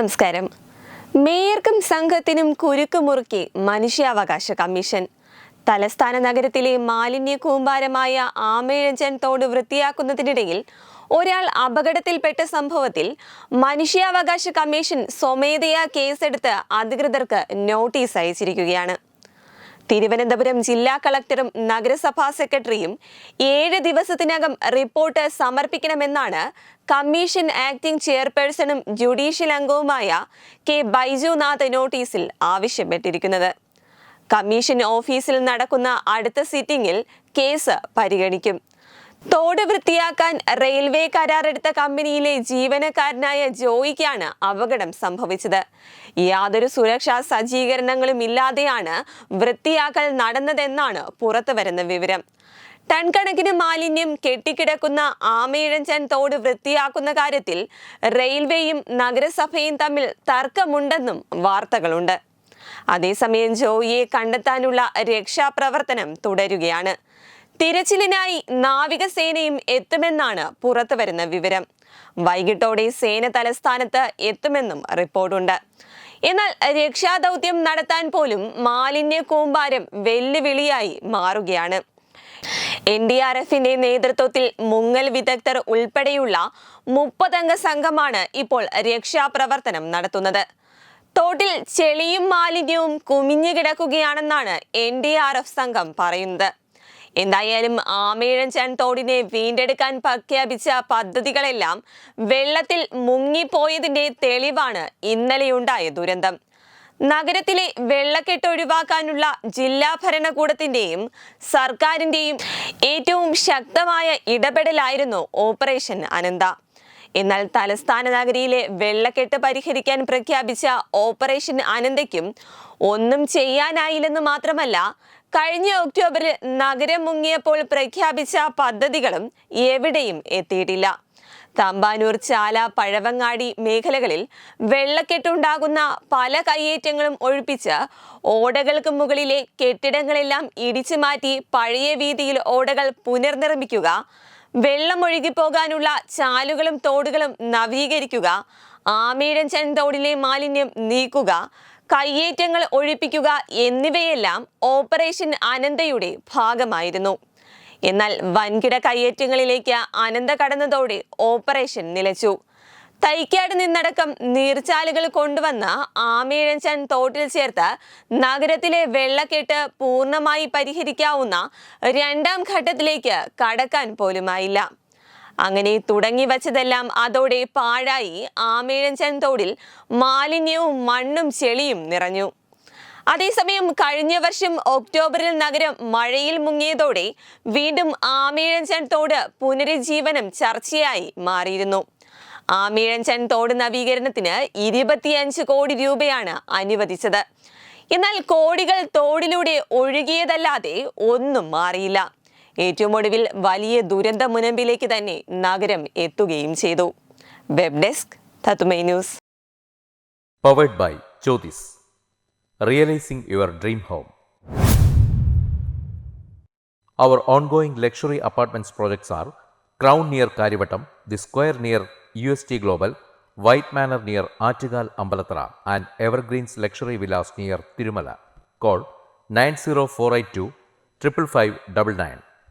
നമസ്കാരം. മേയർക്കും സംഘത്തിനും കുരുക്കുമുറുക്കി മനുഷ്യാവകാശ കമ്മീഷൻ. തലസ്ഥാന നഗരത്തിലെ മാലിന്യ കൂമ്പാരമായ ആമേഴഞ്ചൻ തോട് വൃത്തിയാക്കുന്നതിനിടയിൽ ഒരാൾ അപകടത്തിൽപ്പെട്ട സംഭവത്തിൽ മനുഷ്യാവകാശ കമ്മീഷൻ സ്വമേധയാ കേസെടുത്ത് അധികൃതർക്ക് നോട്ടീസ് അയച്ചിരിക്കുകയാണ്. തിരുവനന്തപുരം ജില്ലാ കളക്ടറും നഗരസഭാ സെക്രട്ടറിയും ഏഴ് ദിവസത്തിനകം റിപ്പോർട്ട് സമർപ്പിക്കണമെന്നാണ് കമ്മീഷൻ ആക്ടിംഗ് ചെയർപേഴ്സണും ജുഡീഷ്യൽ അംഗവുമായ കെ ബൈജുനാഥ് നോട്ടീസിൽ ആവശ്യപ്പെട്ടിരിക്കുന്നത്. കമ്മീഷൻ ഓഫീസിൽ നടക്കുന്ന അടുത്ത സിറ്റിംഗിൽ കേസ് പരിഗണിക്കും. തോട് വൃത്തിയാക്കാൻ റെയിൽവേ കരാറെടുത്ത കമ്പനിയിലെ ജീവനക്കാരനായ ജോയിക്കാണ് അപകടം സംഭവിച്ചത്. യാതൊരു സുരക്ഷാ സജ്ജീകരണങ്ങളും ഇല്ലാതെയാണ് വൃത്തിയാക്കൽ നടന്നതെന്നാണ് പുറത്തുവരുന്ന വിവരം. ടൺ കണക്കിന് മാലിന്യം കെട്ടിക്കിടക്കുന്ന ആമയിഴഞ്ചൻ തോട് വൃത്തിയാക്കുന്ന കാര്യത്തിൽ റെയിൽവേയും നഗരസഭയും തമ്മിൽ തർക്കമുണ്ടെന്നും വാർത്തകളുണ്ട്. അതേസമയം ജോയിയെ കണ്ടെത്താനുള്ള രക്ഷാപ്രവർത്തനം തുടരുകയാണ്. തിരച്ചിലിനായി നാവികസേനയും എത്തുമെന്നാണ് പുറത്തുവരുന്ന വിവരം. വൈകിട്ടോടെ സേന തലസ്ഥാനത്ത് എത്തുമെന്നും റിപ്പോർട്ടുണ്ട്. എന്നാൽ രക്ഷാദൗത്യം നടത്താൻ പോലും മാലിന്യ കൂമ്പാരം വെല്ലുവിളിയായി മാറുകയാണ്. എൻ ഡി ആർ എഫിന്റെ നേതൃത്വത്തിൽ മുങ്ങൽ വിദഗ്ധർ ഉൾപ്പെടെയുള്ള മുപ്പതംഗ സംഘമാണ് ഇപ്പോൾ രക്ഷാപ്രവർത്തനം നടത്തുന്നത്. തോട്ടിൽ ചെളിയും മാലിന്യവും കുമിഞ്ഞു കിടക്കുകയാണെന്നാണ് എൻ ഡി ആർ എഫ് സംഘം പറയുന്നത്. എന്തായാലും ആമേഴഞ്ചാൻ തോടിനെ വീണ്ടെടുക്കാൻ പ്രഖ്യാപിച്ച പദ്ധതികളെല്ലാം വെള്ളത്തിൽ മുങ്ങിപ്പോയതിന്റെ തെളിവാണ് ഇന്നലെയുണ്ടായ ദുരന്തം. നഗരത്തിലെ വെള്ളക്കെട്ട് ഒഴിവാക്കാനുള്ള ജില്ലാ ഭരണകൂടത്തിന്റെയും സർക്കാരിന്റെയും ഏറ്റവും ശക്തമായ ഇടപെടലായിരുന്നു ഓപ്പറേഷൻ അനന്ത. എന്നാൽ തലസ്ഥാന നഗരിയിലെ വെള്ളക്കെട്ട് പരിഹരിക്കാൻ പ്രഖ്യാപിച്ച ഓപ്പറേഷൻ അനന്തയ്ക്കും ഒന്നും ചെയ്യാനായില്ലെന്ന് മാത്രമല്ല കഴിഞ്ഞ ഒക്ടോബറിൽ നഗരം മുങ്ങിയപ്പോൾ പ്രഖ്യാപിച്ച പദ്ധതികളും എവിടെയും എത്തിയിട്ടില്ല. തമ്പാനൂർ ചാല പഴവങ്ങാടി മേഖലകളിൽ വെള്ളക്കെട്ടുണ്ടാകുന്ന പല കയ്യേറ്റങ്ങളും ഒഴിപ്പിച്ച് ഓടകൾക്ക് മുകളിലെ കെട്ടിടങ്ങളെല്ലാം ഇടിച്ചു മാറ്റി പഴയ വീതിയിൽ ഓടകൾ പുനർനിർമ്മിക്കുക വെള്ളം ഒഴുകിപ്പോകാനുള്ള ചാലുകളും തോടുകളും നവീകരിക്കുക ആമീഴഞ്ചൻ തോടിലെ മാലിന്യം നീക്കുക കയ്യേറ്റങ്ങൾ ഒഴിപ്പിക്കുക എന്നിവയെല്ലാം ഓപ്പറേഷൻ അനന്തയുടെ ഭാഗമായിരുന്നു. എന്നാൽ വൻകിട കയ്യേറ്റങ്ങളിലേക്ക് അനന്ത കടന്നതോടെ ഓപ്പറേഷൻ നിലച്ചു. തൈക്കാട് നിന്നടക്കം നീർച്ചാലുകൾ കൊണ്ടുവന്ന ആമേഴഞ്ചൻ തോട്ടിൽ ചേർത്ത് നഗരത്തിലെ വെള്ളക്കെട്ട് പൂർണമായി പരിഹരിക്കാവുന്ന രണ്ടാം ഘട്ടത്തിലേക്ക് കടക്കാൻ പോലുമായില്ല. അങ്ങനെ തുടങ്ങി വച്ചതെല്ലാം അതോടെ പാഴായി ആമേഴഞ്ചൻ തോടിൽ മാലിന്യവും മണ്ണും ചെളിയും നിറഞ്ഞു. അതേസമയം കഴിഞ്ഞ വർഷം ഒക്ടോബറിൽ നഗരം മഴയിൽ മുങ്ങിയതോടെ വീണ്ടും ആമീഴഞ്ചൻ തോട് പുനരുജ്ജീവനം ചർച്ചയായി മാറിയിരുന്നു. ആമീഴഞ്ചൻ തോട് നവീകരണത്തിന് ഇരുപത്തിയഞ്ച് കോടി രൂപയാണ് അനുവദിച്ചത്. എന്നാൽ കോടികൾ തോടിലൂടെ ഒഴുകിയതല്ലാതെ ഒന്നും മാറിയില്ല. ഏറ്റവും ഒടുവിൽ വലിയ ദുരന്ത മുനമ്പിലേക്ക് തന്നെ നഗരം എത്തുകയും ചെയ്തു. Web desk news. Powered by Jyothis realising your dream home our ongoing luxury apartments projects are crown near Karyavattom the square near U S T global white manor near Attukal Ambalathara and evergreens luxury villas near Thirumala call nine zero four eight two triple five double nine